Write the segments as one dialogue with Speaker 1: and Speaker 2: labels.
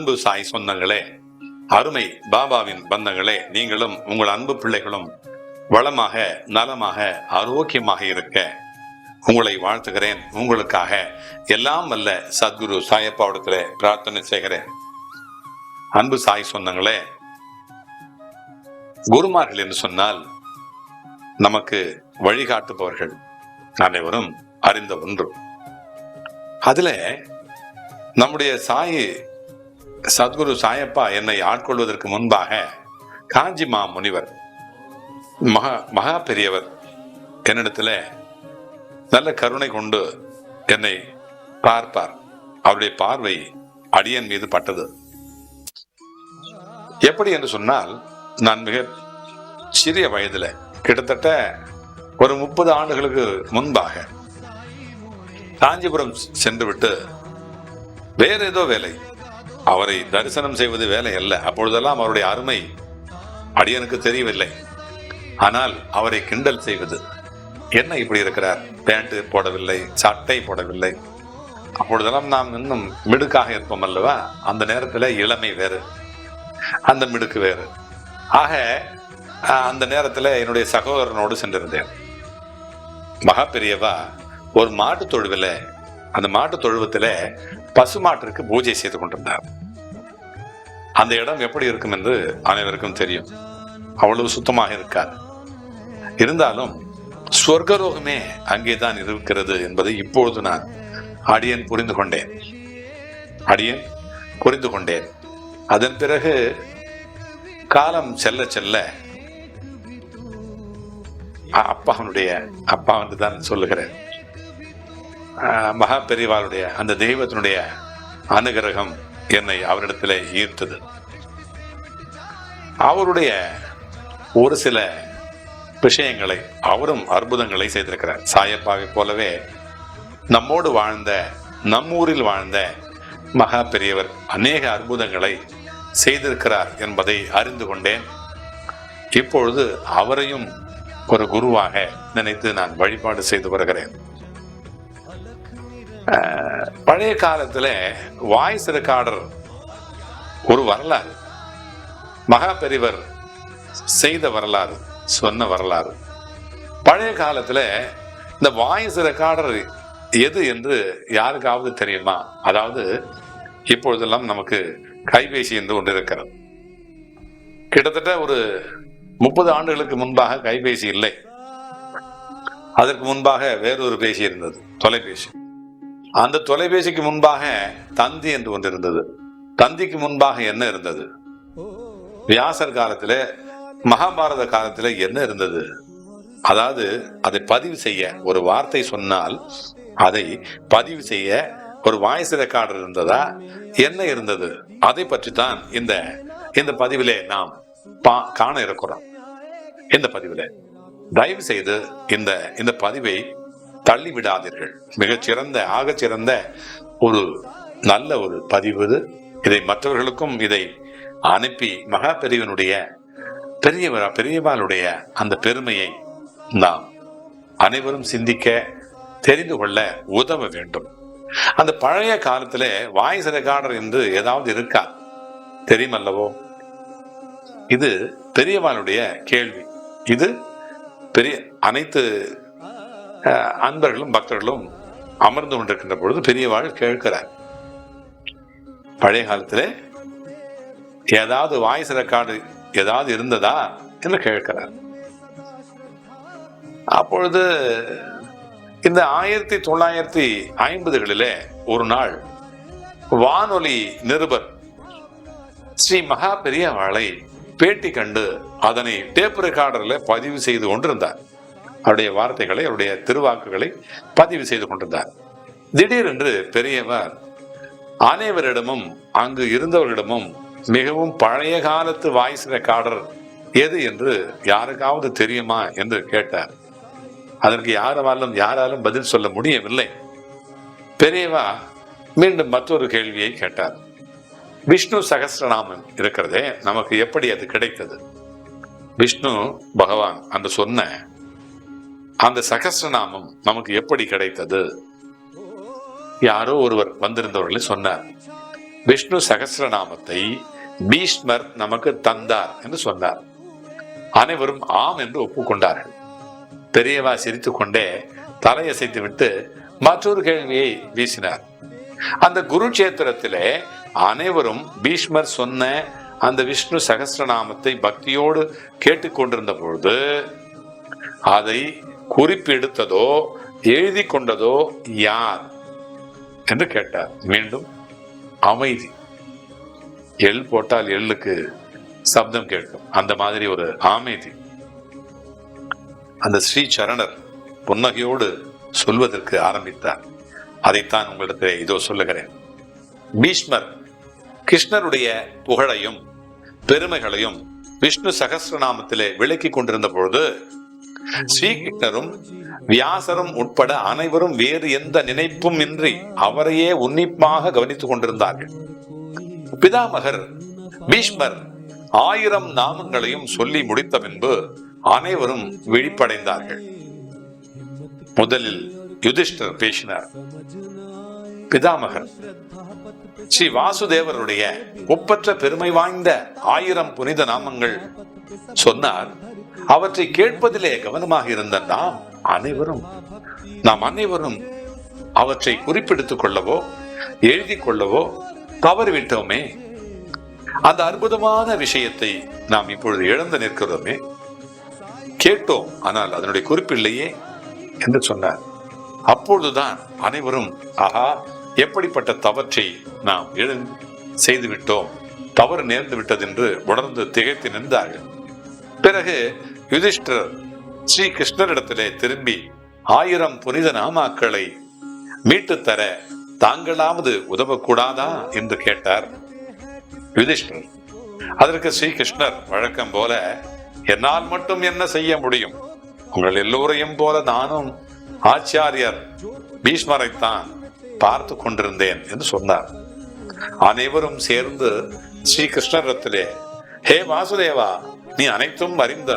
Speaker 1: அன்பு சாய் சொந்தங்களே அருமை பாபாவின் பந்தங்களே நீங்களும் உங்கள் அன்பு பிள்ளைகளும் வளமாக நலமாக ஆரோக்கியமாக இருக்க உங்களை வாழ்த்துகிறேன். உங்களுக்காக எல்லாம் வல்ல சத்குரு சாயப்பாவிடத்துல பிரார்த்தனை செய்கிறேன். அன்பு சாய் சொந்தங்களே குருமார்கள் என்று சொன்னால் நமக்கு வழிகாட்டுபவர்கள் அனைவரும் அறிந்த ஒன்று. அதுல நம்முடைய சாயி சத்குரு சாயப்பா என்னை ஆட்கொள்வதற்கு முன்பாக காஞ்சி மா முனிவர் மகா மகா பெரியவர் என்னிடத்துல நல்ல கருணை கொண்டு என்னை பார்ப்பார். அவருடைய பார்வை அடியன் மீது பட்டது. எப்படி என்று சொன்னால் நான் மிக சிறிய வயதுல கிட்டத்தட்ட ஒரு முப்பது ஆண்டுகளுக்கு முன்பாக காஞ்சிபுரம் சென்று விட்டு வேற ஏதோ வேலை அவரை தரிசனம் செய்வது வேலை அல்ல. அப்பொழுதெல்லாம் அவருடைய அருமை அடியனுக்கு தெரியவில்லை. ஆனால் அவரை கிண்டல் செய்வது என்ன இப்படி இருக்கிறார்? பேண்ட் போடவில்லை சட்டை போடவில்லை. அப்பொழுதெல்லாம் நாம் இன்னும் மிடுக்காக இருப்போம் அல்லவா? அந்த நேரத்தில் இளமை வேறு அந்த மிடுக்கு வேறு. ஆக அந்த நேரத்தில் என்னுடைய சகோதரனோடு சென்றிருந்தேன். மகா பெரியவா ஒரு மாட்டு தொழுவில் அந்த மாட்டு தொழுவத்தில் பசு மாட்டிற்கு பூஜை செய்து கொண்டிருந்தார். அந்த இடம் எப்படி இருக்கும் என்று அனைவருக்கும் தெரியும். அவ்வளவு சுத்தமாக இருக்காது. இருந்தாலும் சொர்க்கரோகமே அங்கேதான் இருக்கிறது என்பதை இப்பொழுது நான் அடியன் புரிந்து கொண்டேன். அடியன் புரிந்து கொண்டேன். அதன் பிறகு காலம் செல்ல செல்ல அ- அப்பாவனுடைய அப்பா வந்து தான் சொல்லுகிறேன். ஆஹ் மகா பெரிவாளுடைய அந்த தெய்வத்தினுடைய அனுகிரகம் என்னை அவரிடத்தில் ஈர்த்தது. அவருடைய ஒரு சில விஷயங்களை அவரும் அற்புதங்களை செய்திருக்கிறார். சாயப்பாவை போலவே நம்மோடு வாழ்ந்த நம்மூரில் வாழ்ந்த மகா பெரியவர் அநேக அற்புதங்களை செய்திருக்கிறார் என்பதை அறிந்து கொண்டேன். இப்பொழுது அவரையும் ஒரு குருவாக நினைத்து நான் வழிபாடு செய்து வருகிறேன். பழைய காலத்துல வாய்ஸ் ரெக்கார்டர் ஒரு வரலாறு. மகா பெரிவர் செய்த வரலாறு சொன்ன வரலாறு. பழைய காலத்துல இந்த வாய்ஸ் ரெக்கார்டர் எது என்று யாருக்காவது தெரியுமா? அதாவது இப்பொழுதெல்லாம் நமக்கு கைபேசி என்று ஒன்று இருக்கிறது. கிட்டத்தட்ட ஒரு முப்பது ஆண்டுகளுக்கு முன்பாக கைபேசி இல்லை. அதற்கு முன்பாக வேறொரு பேசி இருந்தது தொலைபேசி. அந்த தொலைபேசிக்கு முன்பாக தந்தி என்று ஒன்று இருந்தது. தந்திக்கு முன்பாக என்ன இருந்தது? வியாசர் காலத்தில் மகாபாரத காலத்தில் என்ன இருந்தது? அதாவது அதை பதிவு செய்ய ஒரு வார்த்தை சொன்னால் அதை பதிவு செய்ய ஒரு வாய்ஸ் ரெக்கார்டர் இருந்ததா? என்ன இருந்தது? அதை பற்றி தான் இந்த இந்த பதிவிலே நாம் பா- காண இருக்கிறோம். இந்த பதிவிலே. தயவு செய்து இந்த இந்த பதிவை தள்ளி விடாதீர்கள் மிகச்சிறந்த ஆகச்சிறந்த ஒரு நல்ல ஒரு பதிவு இது. இதை மற்றவர்களுக்கும் இதை அனுப்பி மகா பெரியவனுடைய பெரியவர் பெரியவாளுடைய அந்த பெருமையை நாம் அனைவரும் சிந்திக்க தெரிந்து கொள்ள உதவ வேண்டும். அந்த பழைய காலத்துல வாய்ஸ் ரெக்கார்டர் என்று ஏதாவது இருக்கா? தெரியுமல்லவோ? இது பெரியவாளுடைய கேள்வி. இது பெரிய அனைத்து அன்பர்களும் பக்தர்களும் அமர்ந்து கொண்டிருக்கின்ற பொழுது பெரியவாள் கேட்கிறார். பழைய காலத்தில் ஏதாவது வாய்ஸ் ரெக்கார்டு ஏதாவது இருந்ததா என்று கேட்கிறார். அப்பொழுது இந்த ஆயிரத்தி தொள்ளாயிரத்தி ஐம்பதுகளிலே ஒரு நாள் வானொலி நிருபர் ஸ்ரீ மகா பெரியவாளை பேட்டி கண்டு அதனை டேப் ரெக்கார்டர்ல பதிவு செய்து கொண்டிருந்தார். அவருடைய வார்த்தைகளை அவருடைய திருவாக்குகளை பதிவு செய்து கொண்டிருந்தார். திடீரென்று பெரியவர் அனைவரிடமும் அங்கு இருந்தவர்களிடமும் மிகவும் பழைய காலத்து வாய்ஸ் ரெக்கார்டர் எது என்று யாருக்காவது தெரியுமா என்று கேட்டார். அதற்கு யாராலும் யாராலும் பதில் சொல்ல முடியவில்லை. பெரியவா மீண்டும் மற்றொரு கேள்வியை கேட்டார். விஷ்ணு சகசிரநாமம் இருக்கிறதே நமக்கு எப்படி அது கிடைத்தது? விஷ்ணு பகவான் அந்த சொன்ன அந்த சகஸ்ரநாமம் நமக்கு எப்படி கிடைத்தது? யாரோ ஒருவர் வந்திருந்தவர்களே சொன்னார். விஷ்ணு சகஸ்ரநாமத்தை பீஷ்மர் நமக்கு தந்தார் என்று சொன்னார். அனைவரும் ஆம் என்று ஒப்புக்கொண்டார்கள். பெரியவா சிரித்துக் கொண்டே தலையசைத்து விட்டு மற்றொரு கேள்வியை வீசினார். அந்த குருட்சேத்திரத்திலே அனைவரும் பீஷ்மர் சொன்ன அந்த விஷ்ணு சகஸ்ரநாமத்தை பக்தியோடு கேட்டுக்கொண்டிருந்த பொழுது அதை குறிப்பெடுத்ததோ எழுதி கொண்டதோ யார்? என்று கேட்டார். மீண்டும் அமைதி. எள் போட்டால் எள்ளுக்கு சப்தம் கேட்கும். அந்த மாதிரி ஒரு அமைதி. அந்த ஸ்ரீ சரணர் புன்னகையோடு சொல்வதற்கு ஆரம்பித்தார். அதைத்தான் உங்களுக்கு இதோ சொல்லுகிறேன். பீஷ்மர் கிருஷ்ணருடைய புகழையும் பெருமைகளையும் விஷ்ணு சகசிரநாமத்திலே விளக்கி கொண்டிருந்த பொழுது ஸ்ரீகிருஷ்ணரும் வியாசரும் உட்பட அனைவரும் வேறு எந்த நினைப்பும் இன்றி அவரையே உன்னிப்பாக கவனித்துக் கொண்டிருந்தார்கள். பிதாமகர் பீஷ்மர் ஆயிரம் நாமங்களையும் சொல்லி முடித்த பின்பு அனைவரும் விழிப்படைந்தார்கள். முதலில் யுதிஷ்டர் பேசினார். பிதாமகர் ஸ்ரீ வாசுதேவருடைய ஒப்பற்ற பெருமை வாய்ந்த ஆயிரம் புனித நாமங்கள் சொன்னார். அவற்றை கேட்பதிலே கவனமாக இருந்த நாம் அனைவரும் நாம் அனைவரும் அவற்றை குறிப்பெடுத்துக் கொள்ளவோ எழுதி கொள்ளவோ தவறிவிட்டோமே. அந்த அற்புதமான விஷயத்தை நாம் இப்பொழுது இழந்து நிற்கிறோமே. கேட்டோம் ஆனால் அதனுடைய குறிப்பில்லையே என்று சொன்னார். அப்பொழுதுதான் அனைவரும் ஆஹா எப்படிப்பட்ட தவற்றை நாம் எழு செய்துவிட்டோம் தவறு நேர்ந்து விட்டது என்று உணர்ந்து திகைத்து நின்றார்கள். பிறகு யுதிஷ்டர் ஸ்ரீ கிருஷ்ணரிடத்திலே திரும்பி ஆயிரம் புனித நாமாக்களை மீட்டு தர தாங்களாவது உதவக்கூடாதா என்று கேட்டார். யுதிஷ்டர் அதற்கு ஸ்ரீ கிருஷ்ணர் வழக்கம் போல என்னால் மட்டும் என்ன செய்ய முடியும்? உங்கள் எல்லோரையும் போல நானும் ஆச்சாரியர் பீஷ்மரைத்தான் பார்த்து கொண்டிருந்தேன் என்று சொன்னார். அனைவரும் சேர்ந்து ஸ்ரீ கிருஷ்ணரிடத்திலே ஹே வாசுதேவா நீ அனைத்தும் அறிந்த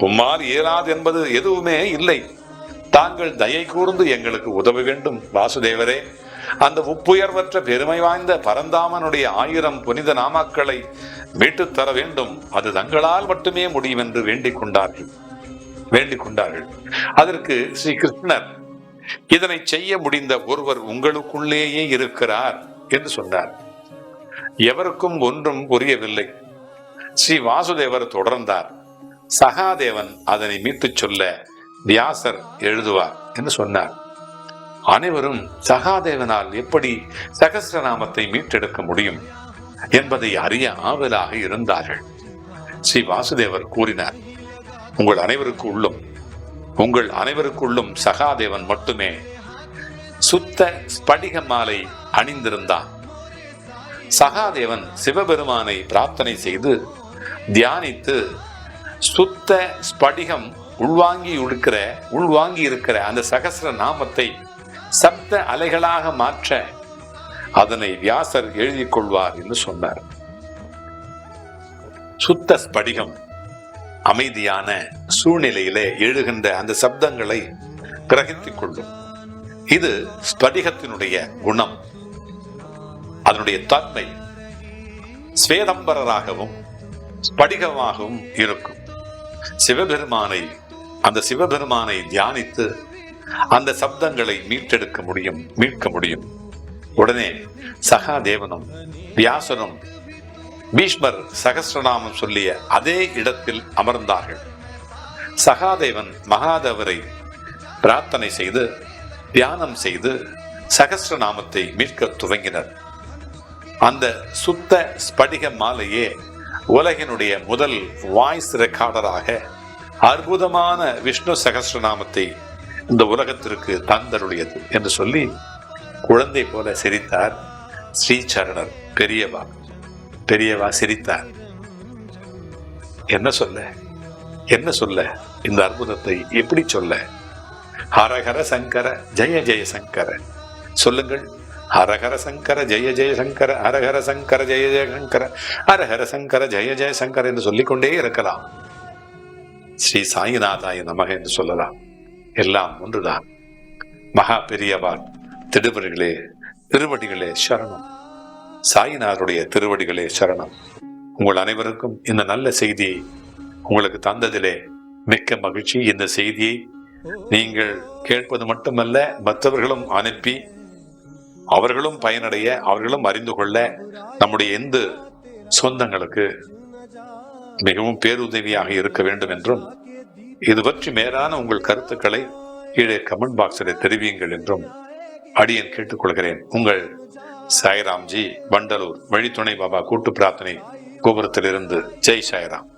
Speaker 1: உம்மால் இயலாது என்பது எதுவுமே இல்லை. தாங்கள் தயை கூர்ந்து எங்களுக்கு உதவ வேண்டும் வாசுதேவரே. அந்த உப்புயர்வற்ற பெருமை வாய்ந்த பரந்தாமனுடைய ஆயிரம் புனித நாமாக்களை மீட்டுத் தர வேண்டும். அது தங்களால் மட்டுமே முடியும் என்று வேண்டிக் கொண்டார்கள். வேண்டிக் கொண்டார்கள். அதற்கு ஸ்ரீ கிருஷ்ணர் இதனை செய்ய முடிந்த ஒருவர் உங்களுக்குள்ளேயே இருக்கிறார் என்று சொன்னார். எவருக்கும் ஒன்றும் புரியவில்லை. ஸ்ரீ வாசுதேவர் தொடர்ந்தார். சகாதேவன் அதனை மீட்டுச் சொல்ல வியாசர் எழுதுவார் என்று சொன்னார். அனைவரும் சகாதேவனால் எப்படி சகசிரநாமத்தை மீட்டெடுக்க முடியும் என்பதை அறிய ஆவலாக இருந்தார்கள். ஸ்ரீ வாசுதேவர் கூறினார் உங்கள் அனைவருக்கு உள்ளும் உங்கள் அனைவருக்குள்ளும் சகாதேவன் மட்டுமே சுத்த ஸ்படிக மாலை அணிந்திருந்தான். சகாதேவன் சிவபெருமானை பிரார்த்தனை செய்து தியானித்து சுத்த ஸ்படிகம் உள்வாங்கி இருக்கிற உள்வாங்கி இருக்கிற அந்த சகசர நாமத்தை சப்த அலைகளாக மாற்ற அதனை வியாசர் எழுதிக் கொள்வார் என்று சொன்னார். சுத்த ஸ்படிகம் அமைதியான சூழ்நிலையிலே எழுகின்ற அந்த சப்தங்களை கிரகித்துக் கொள்ளும். இது ஸ்படிகத்தினுடைய குணம். அதனுடைய தன்மை ஸ்வேதம்பரராகவும் ஸ்படிகமாகவும் இருக்கும். சிவபெருமானை அந்த சிவபெருமானை தியானித்து அந்த சப்தங்களை மீட்டெடுக்க முடியும் மீட்க முடியும். உடனே சகாதேவனும் வியாசனும் பீஷ்மர் சகசிரநாமம் சொல்லிய அதே இடத்தில் அமர்ந்தார்கள். சகாதேவன் மகாதேவரை பிரார்த்தனை செய்து தியானம் செய்து சகசிரநாமத்தை மீட்க துவங்கினர். அந்த சுத்த ஸ்படிக மாலையே உலகினுடைய முதல் வாய்ஸ் ரெக்கார்டராக அற்புதமான விஷ்ணு சகசிரநாமத்தை இந்த உலகத்திற்கு தந்தருளியது என்று சொல்லி குழந்தை போல சிரித்தார் ஸ்ரீசரணர் பெரியவா. பெரியவா சிரித்தார். என்ன சொல்ல? என்ன சொல்ல? இந்த அற்புதத்தை எப்படி சொல்ல? ஹரஹர சங்கர ஜெய ஜெய சங்கர. சொல்லுங்கள். ஹரஹர சங்கர ஜெய ஜெய சங்கர ஹரஹர சங்கர ஜெய ஜெயசங்கர ஹரஹர சங்கர ஜெய ஜெயசங்கர என்று சொல்லிக்கொண்டே இருக்கலாம். ஸ்ரீ சாயிநாதாய நமக என்று சொல்லலாம். எல்லாம் ஒன்றுதான். மகா பெரியவாள் திருவடிகளே திருவடிகளே சரணம். சாயிநாதருடைய திருவடிகளே சரணம். உங்கள் அனைவருக்கும் இந்த நல்ல செய்தியை உங்களுக்கு தந்ததிலே மிக்க மகிழ்ச்சி. இந்த செய்தியை நீங்கள் கேட்பது மட்டுமல்ல மற்றவர்களும் அனுப்பி அவர்களும் பயனடைய அவர்களும் அறிந்து கொள்ள நம்முடைய எந்த சொந்தங்களுக்கு மிகவும் பேருதவியாக இருக்க வேண்டும் என்றும் இது பற்றி மேலான உங்கள் கருத்துக்களை கீழே கமெண்ட் பாக்ஸில் தெரிவியுங்கள் என்றும் அடியேன் கேட்டுக்கொள்கிறேன். உங்கள் சாய்ராம்ஜி வண்டலூர் வழித்துணை பாபா கூட்டு பிரார்த்தனை கோபுரத்திலிருந்து. ஜெய் சாய்ராம்.